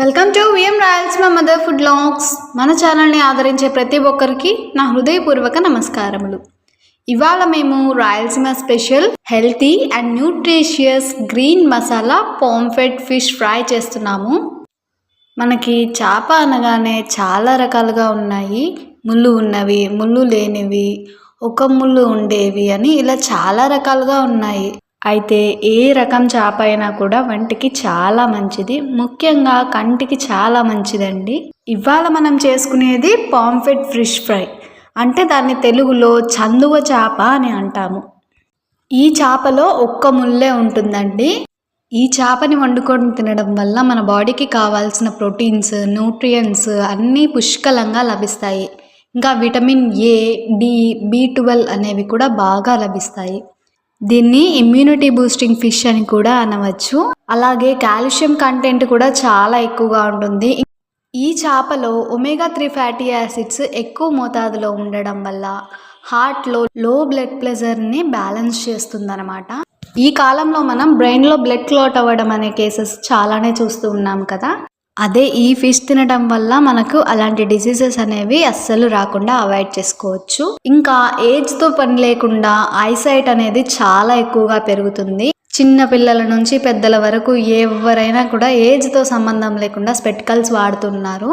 Welcome to VM Royals మా mother food లాంగ్స్ మన ఛానల్ని ఆదరించే ప్రతి ఒక్కరికి నా హృదయపూర్వక నమస్కారములు. ఇవాళ మేము Rayalaseema special healthy and nutritious green masala pomfret fish fry చేస్తున్నాము. మనకి చేప అనగానే చాలా రకాలుగా ఉన్నాయి. ముళ్ళు ఉన్నవి ముళ్ళు లేనివి ఒక ముళ్ళు ఉండేవి అని ఇలా చాలా రకాలుగా ఉన్నాయి. అయితే ఏ రకం చేప అయినా కూడా వంటికి చాలా మంచిది. ముఖ్యంగా కంటికి చాలా మంచిదండి. ఇవాళ మనం చేసుకునేది పాంఫెట్ ఫిష్ ఫ్రై అంటే దాన్ని తెలుగులో చందువ చేప అని అంటాము. ఈ చేపలో ఒక్క ముల్లే ఉంటుందండి. ఈ చేపని వండుకొని తినడం వల్ల మన బాడీకి కావాల్సిన ప్రోటీన్స్ న్యూట్రియంట్స్ అన్నీ పుష్కలంగా లభిస్తాయి. ఇంకా vitamin A D B twelve అనేవి కూడా బాగా లభిస్తాయి. దీన్ని ఇమ్యూనిటీ బూస్టింగ్ ఫిష్ అని కూడా అనవచ్చు. అలాగే కాల్షియం కంటెంట్ కూడా చాలా ఎక్కువగా ఉంటుంది. ఈ చేపలో ఒమేగా త్రీ ఫ్యాటీ యాసిడ్స్ ఎక్కువ మోతాదులో ఉండడం వల్ల హార్ట్లో లో బ్లడ్ ప్రెషర్ని బ్యాలెన్స్ చేస్తుందన్నమాట. ఈ కాలంలో మనం బ్రెయిన్లో బ్లడ్ క్లాట్ అవ్వడం అనే కేసెస్ చాలానే చూస్తూ ఉన్నాం కదా. అదే ఈ ఫిష్ తినడం వల్ల మనకు అలాంటి డిసీజెస్ అనేవి అస్సలు రాకుండా అవాయిడ్ చేసుకోవచ్చు. ఇంకా ఏజ్తో పని లేకుండా ఐసైట్ అనేది చాలా ఎక్కువగా పెరుగుతుంది. చిన్న పిల్లల నుంచి పెద్దల వరకు ఎవరైనా కూడా ఏజ్తో సంబంధం లేకుండా స్పెటికల్స్ వాడుతున్నారు.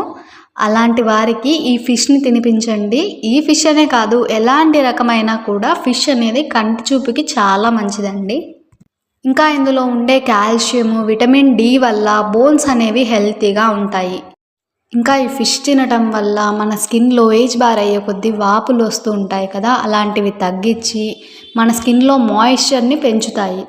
అలాంటి వారికి ఈ ఫిష్ని తినిపించండి. ఈ ఫిష్ అనే కాదు ఎలాంటి రకమైన కూడా ఫిష్ అనేది కంటి చూపుకి చాలా మంచిదండి. ఇంకా ఇందులో ఉండే కాల్షియం విటమిన్ డి వల్ల బోన్స్ అనేవి హెల్తీగా ఉంటాయి. ఇంకా ఈ ఫిష్ తినటం వల్ల మన స్కిన్లో ఏజ్ బార్ అయ్యే కొద్దీ వాపులు వస్తూ ఉంటాయి కదా అలాంటివి తగ్గించి మన స్కిన్లో మాయిశ్చర్ని పెంచుతాయి.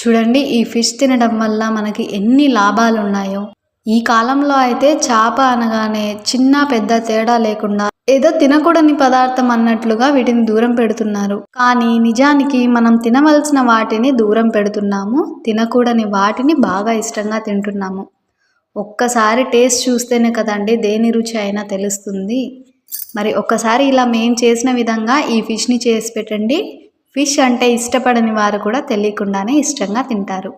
చూడండి ఈ ఫిష్ తినడం వల్ల మనకి ఎన్ని లాభాలు ఉన్నాయో ఈ కాలంలో అయితే చేప అనగానే చిన్న పెద్ద తేడా లేకుండా ఏదో తినకూడని పదార్థం అన్నట్లుగా వీటిని దూరం పెడుతున్నారు. కానీ నిజానికి మనం తినవలసిన వాటిని దూరం పెడుతున్నాము తినకూడని వాటిని బాగా ఇష్టంగా తింటున్నాము. ఒక్కసారి టేస్ట్ చూస్తేనే కదండి దేని రుచి అయినా తెలుస్తుంది. మరి ఒక్కసారి ఇలా మేము చేసిన విధంగా ఈ ఫిష్ని చేసి పెట్టండి. ఫిష్ అంటే ఇష్టపడని వారు కూడా తెలియకుండానే ఇష్టంగా తింటారు.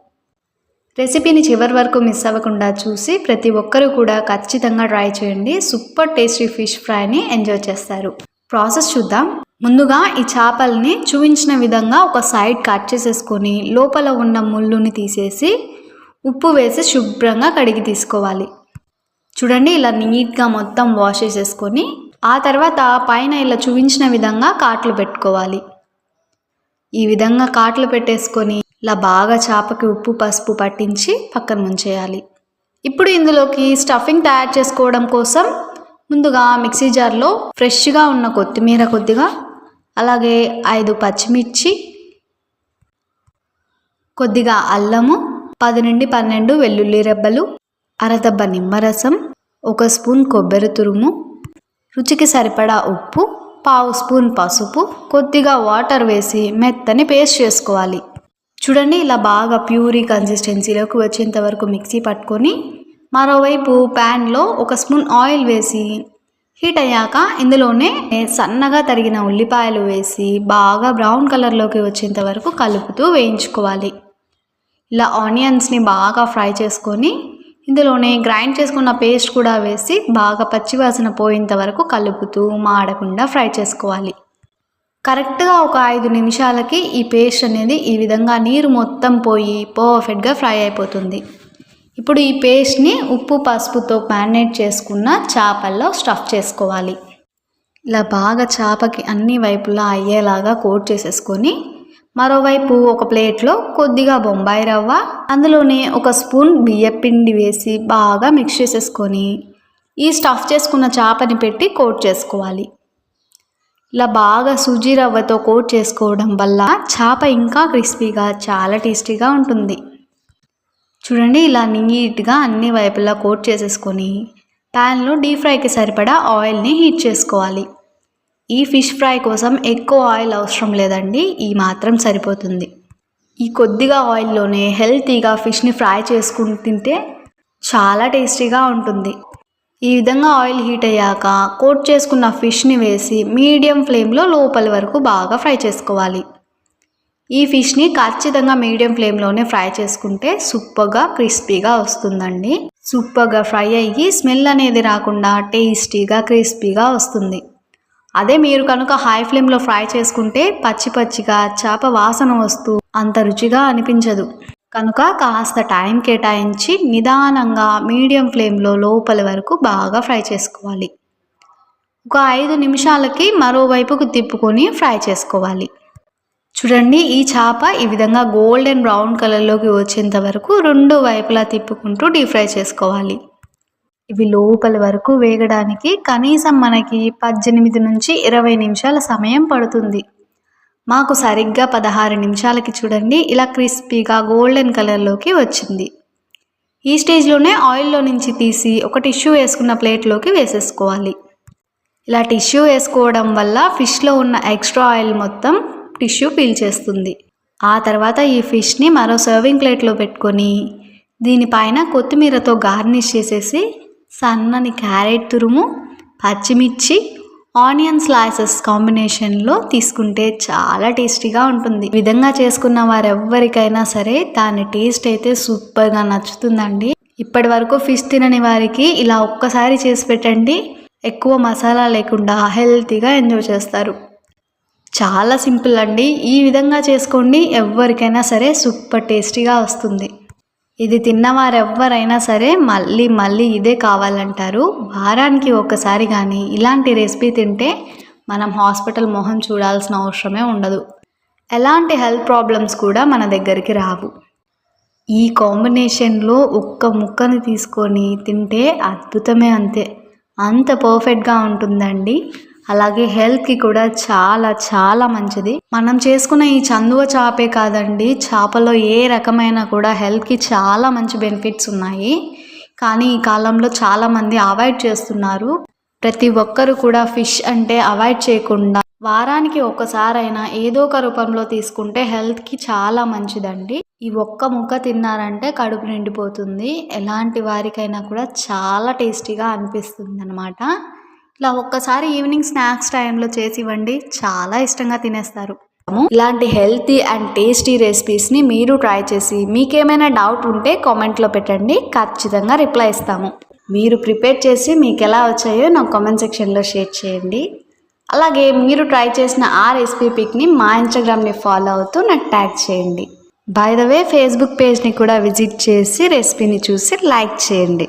రెసిపీని చివరి వరకు మిస్ అవ్వకుండా చూసి ప్రతి ఒక్కరూ కూడా ఖచ్చితంగా ట్రై చేయండి. సూపర్ టేస్టీ ఫిష్ ఫ్రైని ఎంజాయ్ చేస్తారు. ప్రాసెస్ చూద్దాం. ముందుగా ఈ చేపల్ని చూపించిన విధంగా ఒక సైడ్ కట్ చేసేసుకొని లోపల ఉన్న ముళ్ళుని తీసేసి ఉప్పు వేసి శుభ్రంగా కడిగి తీసుకోవాలి. చూడండి ఇలా నీట్గా మొత్తం వాష్ చేసేసుకొని ఆ తర్వాత పైన ఇలా చూపించిన విధంగా కాట్లు పెట్టుకోవాలి. ఈ విధంగా కాట్లు పెట్టేసుకొని ఇలా బాగా చేపకి ఉప్పు పసుపు పట్టించి పక్కన ఉంచేయాలి ఇప్పుడు ఇందులోకి స్టఫింగ్ తయారు చేసుకోవడం కోసం ముందుగా మిక్సీ జార్లో ఫ్రెష్గా ఉన్న కొత్తిమీర కొద్దిగా అలాగే ఐదు పచ్చిమిర్చి కొద్దిగా అల్లము పది నుండి పన్నెండు వెల్లుల్లి రెబ్బలు అరదబ్బ నిమ్మరసం ఒక స్పూన్ కొబ్బరి తురుము రుచికి సరిపడా ఉప్పు పావు స్పూన్ పసుపు కొద్దిగా వాటర్ వేసి మెత్తని పేస్ట్ చేసుకోవాలి. చూడండి ఇలా బాగా ప్యూరీ కన్సిస్టెన్సీలోకి వచ్చేంత వరకు మిక్సీ పట్టుకొని మరోవైపు ప్యాన్లో ఒక స్పూన్ ఆయిల్ వేసి హీట్ అయ్యాక ఇందులోనే సన్నగా తరిగిన ఉల్లిపాయలు వేసి బాగా బ్రౌన్ కలర్లోకి వచ్చేంత వరకు కలుపుతూ వేయించుకోవాలి. ఇలా ఆనియన్స్ని బాగా ఫ్రై చేసుకొని ఇందులోనే గ్రైండ్ చేసుకున్న పేస్ట్ కూడా వేసి బాగా పచ్చివాసన పోయేంత వరకు కలుపుతూ మాడకుండా ఫ్రై చేసుకోవాలి. కరెక్ట్గా ఒక ఐదు నిమిషాలకి ఈ పేస్ట్ అనేది ఈ విధంగా నీరు మొత్తం పోయి పర్ఫెక్ట్గా ఫ్రై అయిపోతుంది. ఇప్పుడు ఈ పేస్ట్ని ఉప్పు పసుపుతో మ్యారినేట్ చేసుకున్న చేపల్లో స్టఫ్ చేసుకోవాలి. ఇలా బాగా చేపకి అన్ని వైపులా అయ్యేలాగా కోట్ చేసేసుకొని మరోవైపు ఒక ప్లేట్లో కొద్దిగా బొంబాయి రవ్వ అందులోనే ఒక స్పూన్ బియ్యపిండి వేసి బాగా మిక్స్ చేసేసుకొని ఈ స్టఫ్ చేసుకున్న చేపని పెట్టి కోట్ చేసుకోవాలి. ఇలా బాగా సుజీ రవ్వతో కోట్ చేసుకోవడం వల్ల చేప ఇంకా క్రిస్పీగా చాలా టేస్టీగా ఉంటుంది. చూడండి ఇలా నీట్గా అన్ని వైపులా కోట్ చేసేసుకొని ప్యాన్లో డీప్ ఫ్రైకి సరిపడా ఆయిల్ని హీట్ చేసుకోవాలి. ఈ ఫిష్ ఫ్రై కోసం ఎక్కువ ఆయిల్ అవసరం లేదండి ఈ మాత్రం సరిపోతుంది. ఈ కొద్దిగా ఆయిల్లోనే హెల్తీగా ఫిష్ని ఫ్రై చేసుకుని తింటే చాలా టేస్టీగా ఉంటుంది. ఈ విధంగా ఆయిల్ హీట్ అయ్యాక కోట్ చేసుకున్న ఫిష్ని వేసి మీడియం ఫ్లేమ్లో లోపలి వరకు బాగా ఫ్రై చేసుకోవాలి. ఈ ఫిష్ని ఖచ్చితంగా మీడియం ఫ్లేమ్లోనే ఫ్రై చేసుకుంటే సూపర్గా క్రిస్పీగా వస్తుందండి. సూపర్గా ఫ్రై అయ్యి స్మెల్ అనేది రాకుండా టేస్టీగా క్రిస్పీగా వస్తుంది. అదే మీరు కనుక హై ఫ్లేమ్లో ఫ్రై చేసుకుంటే పచ్చి పచ్చిగా చేప వాసన వస్తూ అంత రుచిగా అనిపించదు. కనుక కాస్త టైం కేటాయించి నిదానంగా మీడియం ఫ్లేమ్లో లోపల వరకు బాగా ఫ్రై చేసుకోవాలి. ఒక ఐదు నిమిషాలకి మరోవైపుకు తిప్పుకొని ఫ్రై చేసుకోవాలి. చూడండి ఈ చేప ఈ విధంగా గోల్డెన్ బ్రౌన్ కలర్లోకి వచ్చేంత వరకు రెండు వైపులా తిప్పుకుంటూ డీప్ ఫ్రై చేసుకోవాలి. ఇవి లోపల వరకు వేగడానికి కనీసం మనకి పద్దెనిమిది నుంచి ఇరవై నిమిషాల సమయం పడుతుంది. మాకు సరిగ్గా పదహారు నిమిషాలకి చూడండి. ఇలా క్రిస్పీగా గోల్డెన్ కలర్లోకి వచ్చింది. ఈ స్టేజ్లోనే ఆయిల్లో నుంచి తీసి ఒక టిష్యూ వేసుకున్న ప్లేట్లోకి వేసేసుకోవాలి. ఇలా టిష్యూ వేసుకోవడం వల్ల ఫిష్లో ఉన్న ఎక్స్ట్రా ఆయిల్ మొత్తం టిష్యూ పీల్చేస్తుంది ఆ తర్వాత ఈ ఫిష్ని మరో సర్వింగ్ ప్లేట్లో పెట్టుకొని దీనిపైన కొత్తిమీరతో గార్నిష్ చేసేసి సన్నని క్యారెట్ తురుము పచ్చిమిర్చి ఆనియన్ స్లైసెస్ కాంబినేషన్లో తీసుకుంటే చాలా టేస్టీగా ఉంటుంది. విధంగా చేసుకున్న వారెవ్వరికైనా సరే దాని టేస్ట్ అయితే సూపర్గా నచ్చుతుందండి. ఇప్పటి వరకు ఫిష్ తినని వారికి ఇలా ఒక్కసారి చేసి పెట్టండి. ఎక్కువ మసాలా లేకుండా హెల్తీగా ఎంజాయ్ చేస్తారు. చాలా సింపుల్ అండి. ఈ విధంగా చేసుకోండి. ఎవరికైనా సరే సూపర్ టేస్టీగా వస్తుంది. ఇది తిన్నవారెవ్వరైనా సరే మళ్ళీ మళ్ళీ ఇదే కావాలంటారు. వారానికి ఒకసారి కానీ ఇలాంటి రెసిపీ తింటే మనం హాస్పిటల్ మొహం చూడాల్సిన అవసరమే ఉండదు. ఎలాంటి హెల్త్ ప్రాబ్లమ్స్ కూడా మన దగ్గరికి రావు. ఈ కాంబినేషన్లో ఒక్క ముక్కని తీసుకొని తింటే అద్భుతమే అంతే. అంత పర్ఫెక్ట్గా ఉంటుందండి. అలాగే హెల్త్కి కూడా చాలా చాలా మంచిది. మనం చేసుకున్న ఈ చందువ చేపే కాదండి చేపలో ఏ రకమైన కూడా హెల్త్కి చాలా మంచి బెనిఫిట్స్ ఉన్నాయి. కానీ ఈ కాలంలో చాలామంది అవాయిడ్ చేస్తున్నారు. ప్రతి ఒక్కరు కూడా ఫిష్ అంటే అవాయిడ్ చేయకుండా వారానికి ఒక్కసారైనా ఏదో ఒక రూపంలో తీసుకుంటే హెల్త్కి చాలా మంచిదండి. ఈ ఒక్క ముక్క తిన్నారంటే కడుపు నిండిపోతుంది. ఎలాంటి వారికైనా కూడా చాలా టేస్టీగా అనిపిస్తుంది అనమాట ఇలా ఒక్కసారి ఈవినింగ్ స్నాక్స్ టైంలో చేసి ఇవ్వండి చాలా ఇష్టంగా తినేస్తారు. ఇలాంటి హెల్తీ అండ్ టేస్టీ రెసిపీస్ని మీరు ట్రై చేసి మీకేమైనా డౌట్ ఉంటే కామెంట్లో పెట్టండి ఖచ్చితంగా రిప్లై ఇస్తాము. మీరు ప్రిపేర్ చేసి మీకు ఎలా వచ్చాయో నాకు కామెంట్ సెక్షన్లో షేర్ చేయండి. అలాగే మీరు ట్రై చేసిన ఆ రెసిపీ పిక్ని మా ఇన్స్టాగ్రామ్ని ఫాలో అవుతూ నాకు ట్యాగ్ చేయండి. బై ద వే ఫేస్బుక్ పేజ్ని కూడా విజిట్ చేసి రెసిపీని చూసి లైక్ చేయండి.